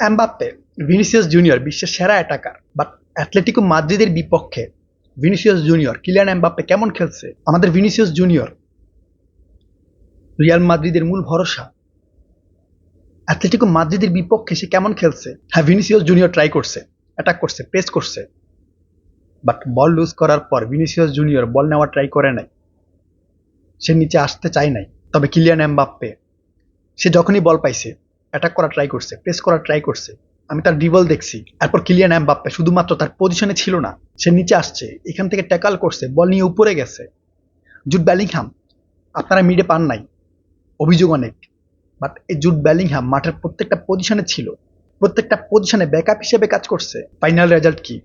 Mbappe, Vinicius junior, বিশ্বের সেরা attacker but Atletico মাদ্রিদের বিপক্ষে ভিনিসিয়াস জুনিয়র, কিলিয়ান এমবাপ্পে কেমন খেলছে? আমাদের ভিনিসিয়াস জুনিয়র, রিয়াল মাদ্রিদের মূল ভরসা। অ্যাথলেটিকো মাদ্রিদের বিপক্ষে সে কেমন খেলছে? হ্যাঁ ভিনিসিয়াস জুনিয়র ট্রাই করছে অ্যাটাক করছে প্রেস করছে বাট বল লুজ করার পর ভিনিসিয়াস জুনিয়র বল নেওয়া ট্রাই করে নাই। সে নিচে আসতে চায় নাই। তবে কিলিয়ান এমবাপ্পে, সে যখনই বল পাইছে অ্যাটাক করা ট্রাই করছে প্রেস করা ট্রাই করছে। আমি তার ড্রিবল দেখছি। এরপর কিলিয়ান এমবাপ্পে শুধুমাত্র তার পজিশনে ছিল না, সে নিচে আসছে, এখান থেকে ট্যাকাল করছে বল নিয়ে উপরে গেছে। জুট ব্যালিংহাম আপনারা মিডে পান নাই। অভিযোগ অনেক বাট এই জুট ব্যালিংহাম মাঠের প্রত্যেকটা পজিশনে ছিল। প্রত্যেকটা পজিশনে ব্যাকআপ হিসেবে কাজ করছে। ফাইনাল রেজাল্ট কি?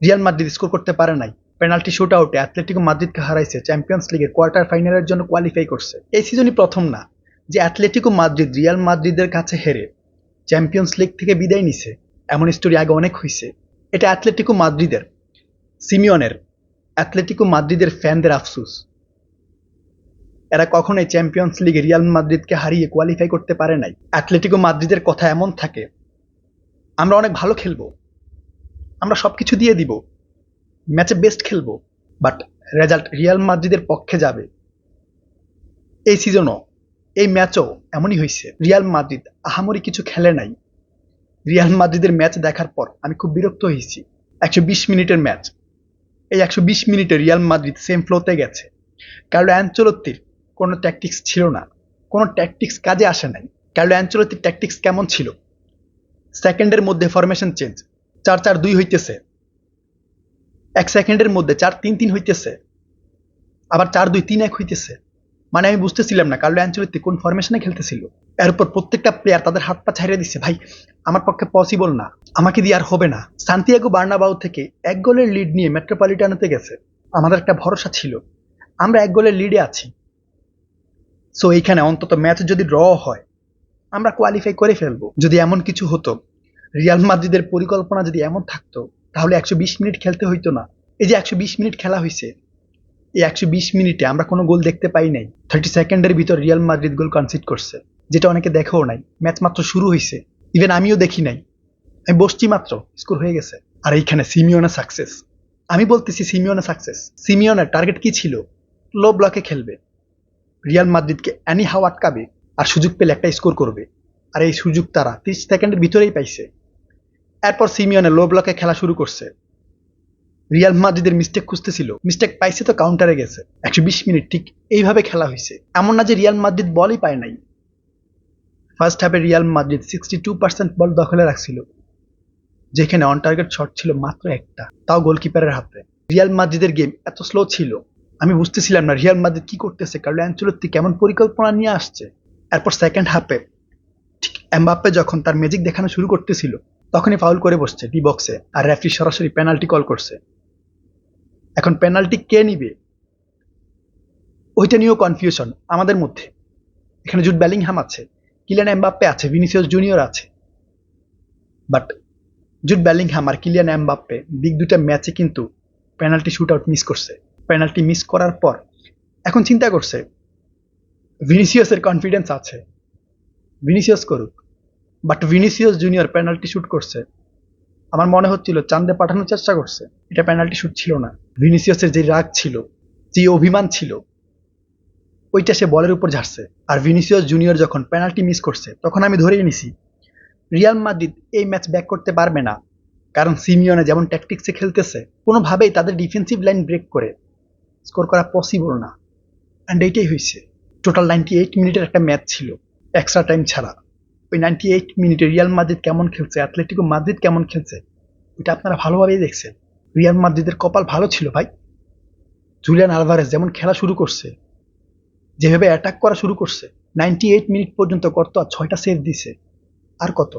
রিয়াল মাদ্রিদ স্কোর করতে পারে নাই। পেনাল্টি শুট আউটে অ্যাথলেটিকো মাদ্রিদকে হারাইছে চ্যাম্পিয়ন্স লিগের কোয়ার্টার ফাইনালের জন্য কোয়ালিফাই করছে। এই সিজনই প্রথম না। যে অ্যাথলেটিকো মাদ্রিদ রিয়াল মাদ্রিদের কাছে হেরে চ্যাম্পিয়ন্স লিগ থেকে বিদায় নিছে, এমন স্টোরি আগে অনেক হয়েছে এটা অ্যাথলেটিকো মাদ্রিদের সিমিয়নের অ্যাথলেটিকো মাদ্রিদের ফ্যানদের আফসুস। এরা কখনোই চ্যাম্পিয়ন্স লিগ রিয়াল মাদ্রিদকে হারিয়ে কোয়ালিফাই করতে পারে নাই। অ্যাথলেটিকো মাদ্রিদের কথা এমন থাকে, আমরা অনেক ভালো খেলব, আমরা সব কিছু দিয়ে দিব, ম্যাচে বেস্ট খেলব বাট রেজাল্ট রিয়াল মাদ্রিদের পক্ষে যাবে। এই সিজনও এই ম্যাচও এমনই হয়েছে। রিয়াল মাদ্রিদ আহামরি কিছু খেলে নাই। রিয়াল মাদ্রিদের ম্যাচ দেখার পর আমি খুব বিরক্ত হয়েছি। একশো বিশ মিনিটের ম্যাচ। এই একশো বিশ মিনিটে রিয়াল মাদ্রিদ সেম ফ্লোতে গেছে। কার্লো অ্যাঞ্চলত্তির কোনো ট্যাকটিক্স ছিল না। কোনো ট্যাকটিক্স কাজে আসে নাই। কার্লো অ্যাঞ্চলত্তির ট্যাকটিক্স কেমন ছিল? সেকেন্ডের মধ্যে ফরমেশন চেঞ্জ চার চার দুই হইতেছে। এক সেকেন্ডের মধ্যে চার তিন তিন হইতেছে। আবার চার দুই তিন এক হইতেছে। মানে আমি বুঝতেছিলাম না কার্লো অ্যাঞ্চলিতে কোন ফরমেশনে খেলতেছিল। এরপর প্রত্যেকটা প্লেয়ার তাদের হাত পা ছাড়িয়ে দিচ্ছে ভাই, আমার পক্ষে পসিবল না, আমাকে দিয়ে আর হবে না। সান্তিয়াগো বার্নাবাউ থেকে এক গোলের লিড নিয়ে মেট্রোপলিটানোতে গেছে। আমাদের একটা ভরসা ছিল, আমরা এক গোলের লিডে আছি। সো এইখানে অন্তত ম্যাচ যদি ড্র হয়, আমরা কোয়ালিফাই করে ফেলব। যদি এমন কিছু হতো রিয়াল মাদ্রিদের পরিকল্পনা যদি এমন থাকতো, তাহলে একশো বিশ মিনিট খেলতে হইতো না। এই যে একশো বিশ মিনিট খেলা হয়েছে এই একশো বিশ মিনিটে আমরা কোনো গোল দেখতে পাই নাই। থার্টি সেকেন্ডের ভিতর রিয়াল মাদ্রিদ গোল কনসিড করছে, যেটা অনেকে দেখেও নাই। ম্যাচ মাত্র শুরু হয়েছে ইভেন আমিও দেখি নাই। আমি বসছি মাত্র, স্কোর হয়ে গেছে। আর এইখানে সিমিওনা সাকসেস আমি বলতেছি সিমিওনা সাকসেস সিমিওনের টার্গেট কি ছিল? লো ব্লকে খেলবে। রিয়াল মাদ্রিদকে অ্যানি হাও আটকাবে আর সুযোগ পেলে একটা স্কোর করবে। আর এই সুযোগ তারা তিরিশ সেকেন্ডের ভিতরেই পাইছে। এরপর সিমিয়নে লো ব্লকে খেলা শুরু করছে। রিয়াল মাদ্রিদের মিস্টেক খুঁজতেছিল। মিস্টেক পাইছে তো কাউন্টারে গেছে। একশো বিশ মিনিট ঠিক এইভাবে খেলা হয়েছে এমন না যে রিয়াল মাদ্রিদ বলই পায় নাই। ফার্স্ট হাফে Real Madrid sixty two percent ball দখলে রাখছিল, যেখানে অন টার্গেট শট ছিল মাত্র একটা, তাও গোলকিপারের হাতে। রিয়াল মাদ্রিদের গেম এত স্লো ছিল। আমি বুঝতেছিলাম না রিয়াল মাদ্রিদ কি করতেছে, কারণ অ্যাঞ্চলত্তি কেমন পরিকল্পনা নিয়ে আসছে। এরপর সেকেন্ড হাফে ঠিক এমবাপ্পে যখন তার ম্যাজিক দেখানো শুরু করতেছিল, তখনই ফাউল করে বসছে ডি বক্সে আর রেফারি সরাসরি পেনাল্টি কল করছে। এখন পেনাল্টি কে নিবে? ওইটা নিয়েও কনফিউশন আমাদের মধ্যে। এখানে জুট ব্যালিংহাম আছে কিলিয়ান এমবাপ্পে আছে ভিনিসিয়াস জুনিয়র আছে। বাট জুট ব্যালিংহাম আর কিলিয়ান এমবাপ্পে বিগ দুটা ম্যাচে কিন্তু পেনাল্টি শুট আউট মিস করছে। পেনাল্টি মিস করার পর এখন চিন্তা করছে ভিনিসিয়াসের কনফিডেন্স আছে। ভিনিসিয়াস করুক but Vinicius junior penalty shoot করছে। আমার মনে হচ্ছিল চান্দে পাঠানোর চেষ্টা করছে। এটা পেনাল্টি শুট ছিল না। ভিনিসিয়াসের যে রাগ ছিল, যে অভিমান ছিল, ওইটা সে বলের উপর ঝাড়ছে। আর ভিনিসিয়াস জুনিয়র যখন পেনাল্টি মিস করছে, তখন আমি ধরেই নিছি, রিয়াল মাদ্রিদ এই ম্যাচ ব্যাক করতে পারবে না। কারণ সিমিয়নে যেমন ট্যাকটিক্সে খেলতেছে, কোনোভাবেই তাদের ডিফেন্সিভ লাইন ব্রেক করে স্কোর করা পসিবল না। অ্যান্ড এইটাই হয়েছে। টোটাল নাইনটি এইট মিনিটের একটা ম্যাচ ছিল এক্সট্রা টাইম ছাড়া। ওই নাইনটি এইট মিনিটে রিয়াল মাদ্রিদ কেমন খেলছে অ্যাথলেটিকো মাদ্রিদ কেমন খেলছে ওইটা আপনারা ভালোভাবেই দেখছেন। রিয়াল মাদ্রিদের কপাল ভালো ছিল ভাই। জুলিয়ান আলভারেজ যেমন খেলা শুরু করছে, যেভাবে অ্যাটাক করা শুরু করছে নাইনটি এইট মিনিট পর্যন্ত কর্ত আর ছয়টা সেভ দিছে। আর কত?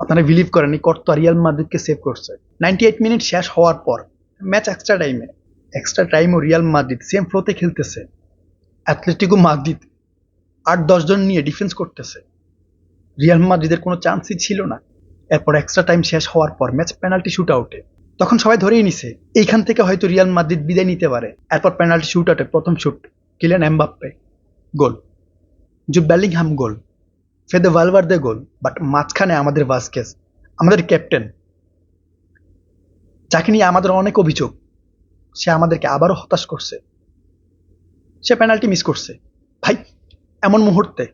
আপনারা বিলিভ করেন কর্ত রিয়াল মাদ্রিদকে সেভ করছে। নাইনটি এইট মিনিট শেষ হওয়ার পর ম্যাচ এক্সট্রা টাইমে এক্সট্রা টাইমও রিয়াল মাদ্রিদ সেম ফ্লোতে খেলতেছে। অ্যাথলেটিকো মাদ্রিদ আট দশজন নিয়ে ডিফেন্স করতেছে। রিয়াল মাদ্রিদের কোনো চান্সই ছিল না। এরপর এক্সট্রা টাইম শেষ হওয়ার পর ম্যাচ পেনাল্টি শুট আউটে তখন সবাই ধরেই নিছে, এইখান থেকে হয়তো রিয়াল মাদ্রিদ বিদায় নিতে পারে। এরপর পেনাল্টি শুট আউটে প্রথম shoot Kylian Mbappe goal Jude Bellingham goal Fede Valverde goal but মাঝখানে আমাদের ভাস্কেস আমাদের ক্যাপ্টেন যাকে নিয়ে আমাদের অনেক অভিযোগ, সে আমাদেরকে আবারও হতাশ করছে। সে পেনাল্টি মিস করছে। ভাই, এমন মুহূর্তে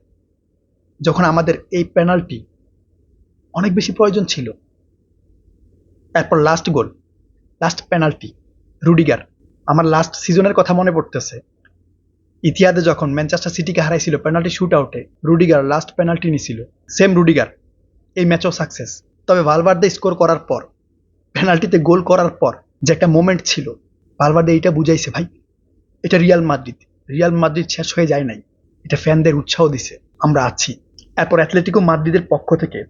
যখন আমাদের এই পেনাল্টি অনেক বেশি প্রয়োজন ছিল। এরপর last goal last penalty Rudiger আমার লাস্ট সিজনের কথা মনে পড়তেছে। ইতিহাদে যখন ম্যানচেস্টার সিটিকে হারাইছিল পেনাল্টি শুট আউটে রুডিগার লাস্ট পেনাল্টি নিছিল। সেম রুডিগার এই ম্যাচও সাকসেস তবে ভালভার্দে স্কোর করার পর পেনাল্টিতে গোল করার পর যে একটা মোমেন্ট ছিল ভালভার্দে এইটা বুঝাইছে, ভাই, এটা রিয়াল মাদ্রিদ রিয়াল মাদ্রিদ শেষ হয়ে যায় নাই। এটা ফ্যানদের উৎসাহ দিছে। আমরা আছি। এরপর অ্যাথলেটিকো মাদ্রিদের পক্ষ থেকে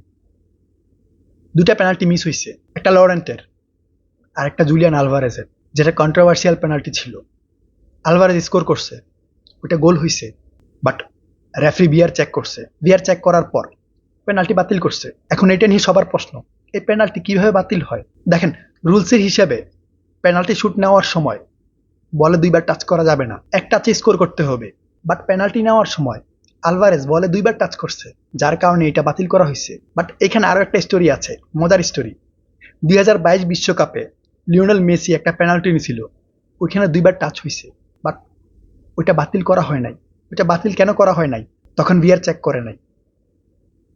দুটা পেনাল্টি মিস হয়েছে একটা লরেন্টের আর একটা জুলিয়ান আলভারেজের, যেটা কন্ট্রোভার্সিয়াল পেনাল্টি ছিল। আলভারেজ স্কোর করছে ওটা গোল হয়েছে বাট রেফারি বিয়ার চেক করছে। বিয়ার চেক করার পর পেনাল্টি বাতিল করছে। এখন এটা নিয়ে সবার প্রশ্ন, এই পেনাল্টি কীভাবে বাতিল হয়? দেখেন, রুলসের হিসাবে পেনাল্টি শুট নেওয়ার সময় বলে দুইবার টাচ করা যাবে না। এক টাচে স্কোর করতে হবে বাট পেনাল্টি নেওয়ার সময় আলভারেজ বলে দুইবার টাচ করছে, যার কারণে এটা বাতিল করা হয়েছে। বাট এখানে আরও একটা স্টোরি আছে, মজার স্টোরি দুই বিশ্বকাপে লিওনেল মেসি একটা পেনাল্টি নিয়েছিল, ওইখানে দুইবার টাচ হয়েছে। বাট ওইটা বাতিল করা হয় নাই। ওইটা বাতিল কেন করা হয় নাই? তখন বিয়ার চেক করে নাই।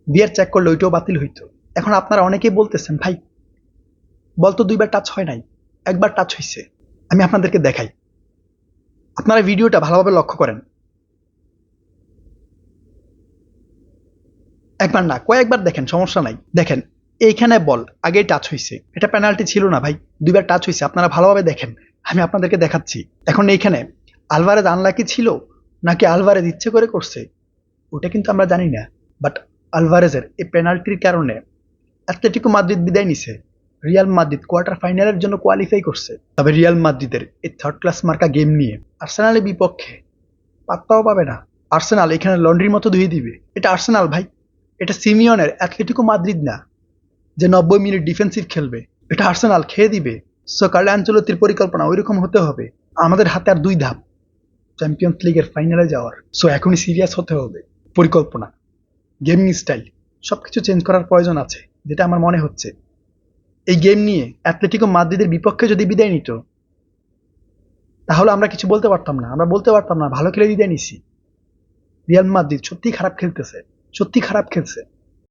বিয়ার চেক করলে ওইটাও বাতিল হইতো। এখন আপনারা অনেকেই বলতেছেন, ভাই, বল তো দুইবার টাচ হয় নাই। একবার টাচ হয়েছে আমি আপনাদেরকে দেখাই। আপনারা ভিডিওটা ভালোভাবে লক্ষ্য করেন। একবার না, কয়েকবার দেখেন, সমস্যা নাই। দেখেন, এইখানে বল, আগেই টাচ হয়েছে এটা পেনাল্টি ছিল না ভাই, দুইবার টাচ হয়েছে আপনারা ভালোভাবে দেখেন, আমি আপনাদেরকে দেখাচ্ছি। এখন এইখানে, আলভারেজ আনলাকি ছিল, নাকি আলভারেজ ইচ্ছে করে করছে? ওটা কিন্তু আমরা জানি না বাট আলভারেজের এই পেনাল্টির কারণে অ্যাথলেটিকো মাদ্রিদ বিদায় নিছে। রিয়াল মাদ্রিদ কোয়ার্টার ফাইনালের জন্য কোয়ালিফাই করছে। তবে রিয়াল মাদ্রিদের এই থার্ড ক্লাস মার্কা গেম নিয়ে আর্সেনালের বিপক্ষে পাত্তাও পাবে না। আর্সেনাল এখানে লন্ড্রির মতো ধুয়ে দিবে। এটা আর্সেনাল ভাই। এটা সিমিয়নের, অ্যাথলেটিকো মাদ্রিদ না, যে নব্বই মিনিট ডিফেন্সিভ খেলবে। এটা আর্সেনাল খেয়ে দিবে। সো কার্ল অ্যাঞ্চলতির পরিকল্পনা ওইরকম হতে হবে। আমাদের হাতে আর দুই ধাপ চ্যাম্পিয়ন্স লিগের ফাইনালে যাওয়ার। সো এখনই সিরিয়াস হতে হবে, পরিকল্পনা গেমিং স্টাইল সবকিছু চেঞ্জ করার প্রয়োজন আছে, যেটা আমার মনে হচ্ছে। এই গেম নিয়ে অ্যাথলেটিকো মাদ্রিদের বিপক্ষে যদি বিদায় নিত, তাহলে আমরা কিছু বলতে পারতাম না। আমরা বলতে পারতাম না, ভালো খেলে বিদায় নিছি। রিয়াল মাদ্রিদ সত্যি খারাপ খেলতেছে। সত্যি খারাপ খেলছে।